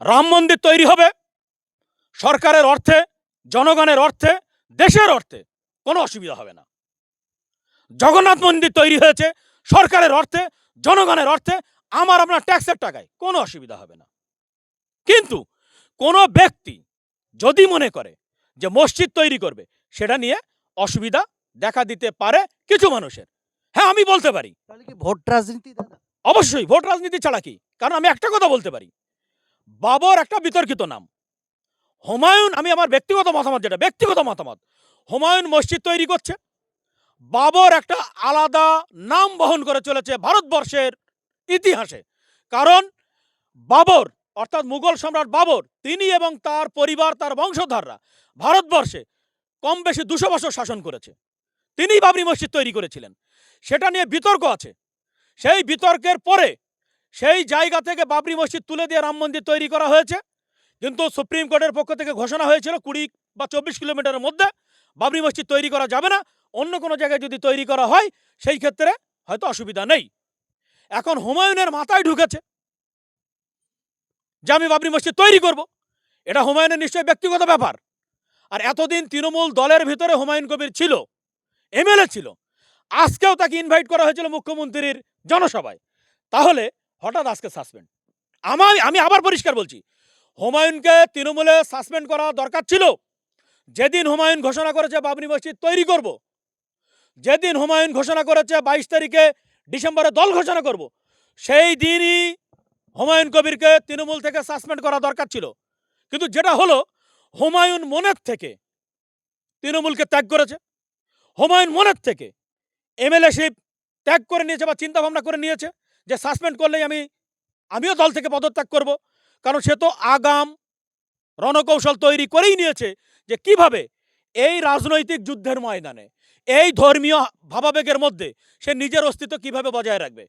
রাম মন্দির তৈরি হবে। সরকারের অর্থে জনগণের অর্থে দেশের অর্থে কোনো অসুবিধা হবে না। জগন্নাথ মন্দির তৈরি হয়েছে সরকারের অর্থে জনগণের অর্থে আমার আপনার ট্যাক্সের টাকায় কোনো অসুবিধা হবে না। কিন্তু কোনো ব্যক্তি যদি মনে করে যে মসজিদ তৈরি করবে সেটা নিয়ে অসুবিধা দেখা দিতে পারে কিছু মানুষের। হ্যাঁ আমি বলতে পারি। ভোট রাজনীতি অবশ্যই ভোট রাজনীতি ছাড়া কি? কারণ আমি একটা কথা বলতে পারি। বাবর একটা বিতর্কিত নাম। হুমায়ুন, আমি আমার ব্যক্তিগত মতামত যেটা, ব্যক্তিগত মতামত, হুমায়ুন মসজিদ তৈরি করছে। বাবর একটা আলাদা নাম বহন করে চলেছে ভারতবর্ষের ইতিহাসে। কারণ বাবর, অর্থাৎ মুঘল সম্রাট বাবর, তিনি এবং তার পরিবার, তার বংশধররা ভারতবর্ষে কম বেশি দুশো বছর শাসন করেছে। তিনিই বাবরি মসজিদ তৈরি করেছিলেন। সেটা নিয়ে বিতর্ক আছে। সেই বিতর্কের পরে সেই জায়গা থেকে বাবরি মসজিদ তুলে দিয়ে রাম মন্দির তৈরি করা হয়েছে। কিন্তু সুপ্রিম কোর্টের পক্ষ থেকে ঘোষণা হয়েছিল কুড়ি বা চব্বিশ কিলোমিটারের মধ্যে বাবরি মসজিদ তৈরি করা যাবে না। অন্য কোনো জায়গায় যদি তৈরি করা হয়, সেই ক্ষেত্রে হয়তো অসুবিধা নেই। এখন হুমায়ুনের মাথায় ঢুকেছে যে আমি বাবরি মসজিদ তৈরি করব। এটা হুমায়ুনের নিশ্চয়ই ব্যক্তিগত ব্যাপার। আর এতদিন তৃণমূল দলের ভিতরে হুমায়ুন কবির ছিল, এমএলএ ছিল। আজকেও তাকে ইনভাইট করা হয়েছিল মুখ্যমন্ত্রীর জনসভায়। তাহলে হঠাৎ আজকে সাসপেন্ড আমার, আমি আবার পরিষ্কার বলছি, হুমায়ুনকে তৃণমূলে সাসপেন্ড করা দরকার ছিল। যেদিন হুমায়ুন ঘোষণা করেছে বাবরি মসজিদ তৈরি করব, যেদিন হুমায়ুন ঘোষণা করেছে বাইশ তারিখে ডিসেম্বরে দল ঘোষণা করব, সেই দিনই হুমায়ুন কবিরকে তৃণমূল থেকে সাসপেন্ড করা দরকার ছিল। কিন্তু যেটা হলো, হুমায়ুন মনের থেকে তৃণমূলকে ত্যাগ করেছে। হুমায়ুন মনের থেকে এমএলএশিপ ত্যাগ করে নিয়েছে বা চিন্তাভাবনা করে নিয়েছে। যে সাসপেন্ড করলেই আমি, আমিও দল থেকে পদত্যাগ করব। কারণ সে তো আগাম রণকৌশল তৈরি করেই নিয়েছে যে কীভাবে এই রাজনৈতিক যুদ্ধের ময়দানে, এই ধর্মীয় ভাবাবেগের মধ্যে সে নিজের অস্তিত্ব কীভাবে বজায় রাখবে।